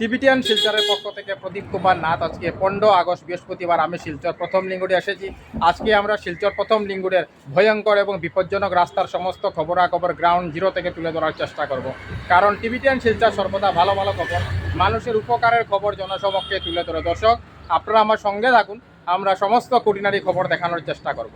Tibetan শিলচরের পক্ষ থেকে প্রদীপ কুমার নাথ। আজকে পনেরো আগস্ট, বৃহস্পতিবার আমি শিলচর প্রথম লিঙ্গুড়ে এসেছি। আজকে আমরা শিলচর প্রথম লিঙ্গুড়ের ভয়ঙ্কর এবং বিপজ্জনক রাস্তার সমস্ত খবরাখবর গ্রাউন্ড জিরো থেকে তুলে ধরার চেষ্টা করব। কারণ টিবিটিয়ান শিলচর সর্বদা ভালো ভালো খবর। মানুষের উপকারের খবর জনসমক্ষে তুলে ধরে। দর্শক, আপনারা আমার সঙ্গে থাকুন। আমরা সমস্ত কুটিনারি খবর দেখানোর চেষ্টা করব।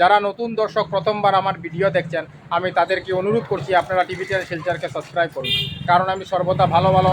যারা নতুন দর্শক, প্রথমবার আমার ভিডিও দেখছেন, আমি তাদেরকে অনুরোধ করছি, আপনারা টিভিটিয়ান শিলচারকে সাবস্ক্রাইব করুন। কারণ আমি সর্বদা ভালো ভালো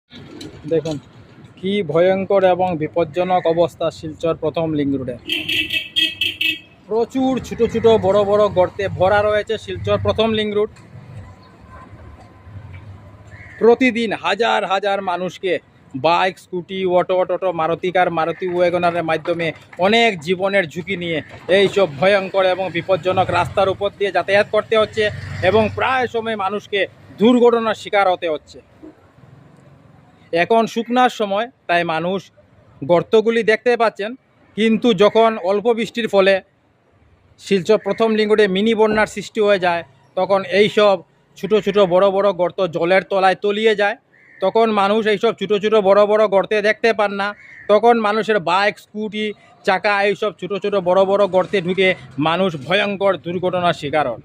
দেখুন, কি ভয়ঙ্কর এবং বিপজ্জনক অবস্থা শিলচর প্রথম লিঙ্ক রোডে। প্রচুর ছোট ছোট বড় বড় গর্তে ভরা রয়েছে শিলচর প্রথম লিঙ্ক রোড। প্রতিদিন হাজার হাজার মানুষকে bike, scooty, auto toto Maruti car, Maruti ওয়েগনারের মাধ্যমে অনেক জীবনের ঝুঁকি নিয়ে এই সব ভয়ঙ্কর এবং বিপজ্জনক রাস্তার উপর দিয়ে যাতায়াত করতে হচ্ছে এবং প্রায় সময় মানুষকে দুর্ঘটনার শিকার হতে হচ্ছে। এখন শুকনার সময়, তাই মানুষ গর্তগুলি দেখতে পাচ্ছেন। কিন্তু যখন অল্প বৃষ্টির ফলে শিলচর প্রথম লিঙ্গটে মিনি বন্যার সৃষ্টি হয়ে যায়, তখন এই সব ছোটো ছোটো বড় বড় গর্ত জলের তলায় তলিয়ে যায়। তখন মানুষ এইসব ছোটো ছোটো বড় বড় গর্তে দেখতে পান না। তখন মানুষের বাইক, স্কুটি, চাকা এইসব ছোটো ছোটো বড় বড় গর্তে ঢুকে মানুষ ভয়ঙ্কর দুর্ঘটনার শিকার হন।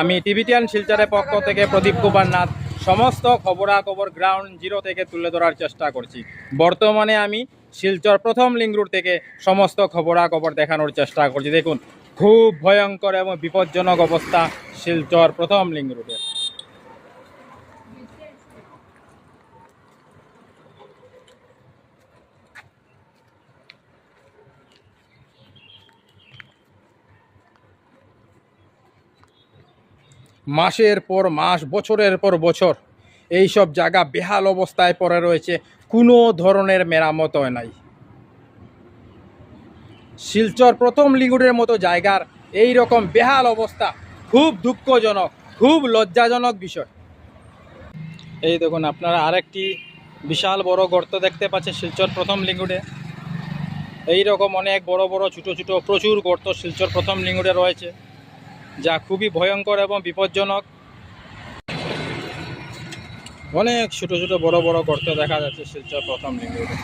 আমি টিভিটিয়ান শিলচরের পক্ষ থেকে প্রদীপ কুমার নাথ সমস্ত খবরাখবর গ্রাউন্ড জিরো থেকে তুলে ধরার চেষ্টা করছি। বর্তমানে আমি শিলচর প্রথম লিঙ্ক রুট থেকে সমস্ত খবরাখবর দেখানোর চেষ্টা করছি। দেখুন, খুব ভয়ঙ্কর এবং বিপজ্জনক অবস্থা শিলচর প্রথম লিঙ্ক রুটে মাসের পর মাস, বছরের পর বছর এই সব জায়গা বেহাল অবস্থায় পড়ে রয়েছে। কোনো ধরনের মেরামত হয় নাই। শিলচর প্রথম লিঙ্গুরের মতো জায়গার এই রকম বেহাল অবস্থা খুব দুঃখজনক, খুব লজ্জাজনক বিষয়। এই দেখুন, আপনারা আরেকটি বিশাল বড় গর্ত দেখতে পাচ্ছেন শিলচর প্রথম লিঙ্গুরে এই রকম অনেক বড় বড়, ছোটো ছোটো প্রচুর গর্ত শিলচর প্রথম লিঙ্গুরে রয়েছে। যা খুবই ভয়ঙ্কর এবং বিপজ্জনক। অনেক ছোট ছোট বড় বড় গর্ত দেখা যাচ্ছে শিলচর প্রথম লিঙ্গুরে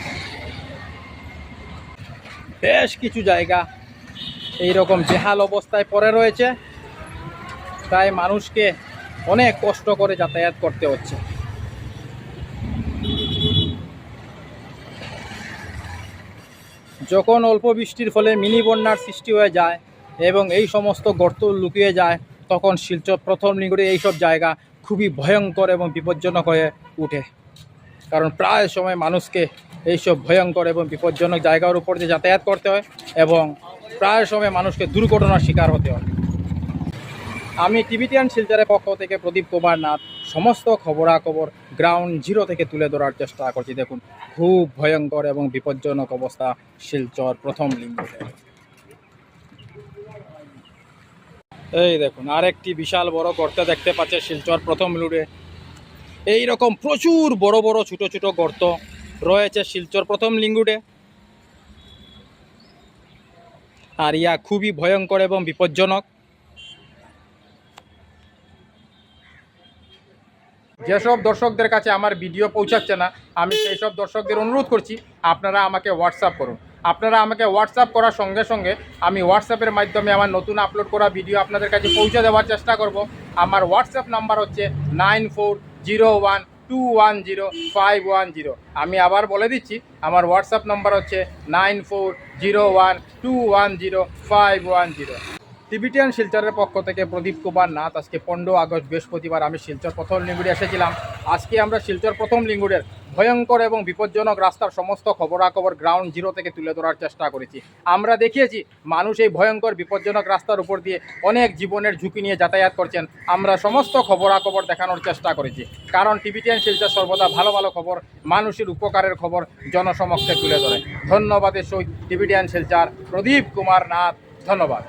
বেশ কিছু জায়গা এই রকম জেহাল অবস্থায় পড়ে রয়েছে। তাই মানুষকে অনেক কষ্ট করে যাতায়াত করতে হচ্ছে। যখন অল্প বৃষ্টির ফলে মিনি বন্যার সৃষ্টি হয়ে যায় এবং এই সমস্ত গর্ত লুকিয়ে যায়, তখন শিলচর প্রথম লিঙ্গুরে এইসব জায়গা খুবই ভয়ঙ্কর এবং বিপজ্জনক হয়ে উঠে। কারণ প্রায় সময় মানুষকে এইসব ভয়ঙ্কর এবং বিপজ্জনক জায়গার উপর দিয়ে যাতায়াত করতে হয় এবং প্রায় সময় মানুষকে দুর্ঘটনার শিকার হতে হয়। আমি টিভিটিয়ান শিলচরের পক্ষ থেকে প্রদীপ কুমার নাথ, সমস্ত খবরাখবর গ্রাউন্ড জিরো থেকে তুলে ধরার চেষ্টা করছি। দেখুন, খুব ভয়ঙ্কর এবং বিপজ্জনক অবস্থা শিলচর প্রথম লিঙ্গে এই দেখুন, আরেকটি বিশাল বড় গর্ত দেখতে পাচ্ছে শিলচর প্রথম লুড়ে। এই রকম প্রচুর বড় বড় ছোট ছোট গর্ত রয়েছে শিলচর প্রথম লিঙ্গুডে। আর ইয়া খুবই ভয়ঙ্কর এবং বিপজ্জনক। যেসব দর্শকদের কাছে আমার ভিডিও পৌঁছাচ্ছে না, আমি সেই সব দর্শকদের অনুরোধ করছি, আপনারা আমাকে হোয়াটসঅ্যাপ করুন। আপনারা আমাকে হোয়াটসঅ্যাপ করার সঙ্গে সঙ্গে আমি হোয়াটসঅ্যাপের মাধ্যমে আমার নতুন আপলোড করা ভিডিও আপনাদের কাছে পৌঁছে দেওয়ার চেষ্টা করব। আমার হোয়াটসঅ্যাপ নাম্বার হচ্ছে nine four zero one two one zero five one zero আমি আবার বলে দিচ্ছি, আমার হোয়াটসঅ্যাপ নাম্বার হচ্ছে nine four zero one two one zero five one zero Tibetan শিলচরের পক্ষ থেকে প্রদীপ কুমার নাথ। আজকে পনেরো আগস্ট বৃহস্পতিবার আমি শিলচর প্রথম লিঙ্গুড়ে এসেছিলাম। আজকে আমরা শিলচর প্রথম লিঙ্গুড়ের ভয়ঙ্কর এবং বিপজ্জনক রাস্তার সমস্ত খবরাখবর গ্রাউন্ড জিরো থেকে তুলে ধরার চেষ্টা করেছি। আমরা দেখিয়েছি, মানুষ এই ভয়ঙ্কর, বিপজ্জনক রাস্তার উপর দিয়ে অনেক জীবনের ঝুঁকি নিয়ে যাতায়াত করছেন। আমরা সমস্ত খবরাখবর দেখানোর চেষ্টা করেছি। কারণ টিভিটিয়ান শিলচর সর্বদা ভালো ভালো খবর, মানুষের উপকারের খবর জনসমক্ষে তুলে ধরে। ধন্যবাদের সহিত টিভিটিয়ান শিলচার প্রদীপ কুমার নাথ। ধন্যবাদ।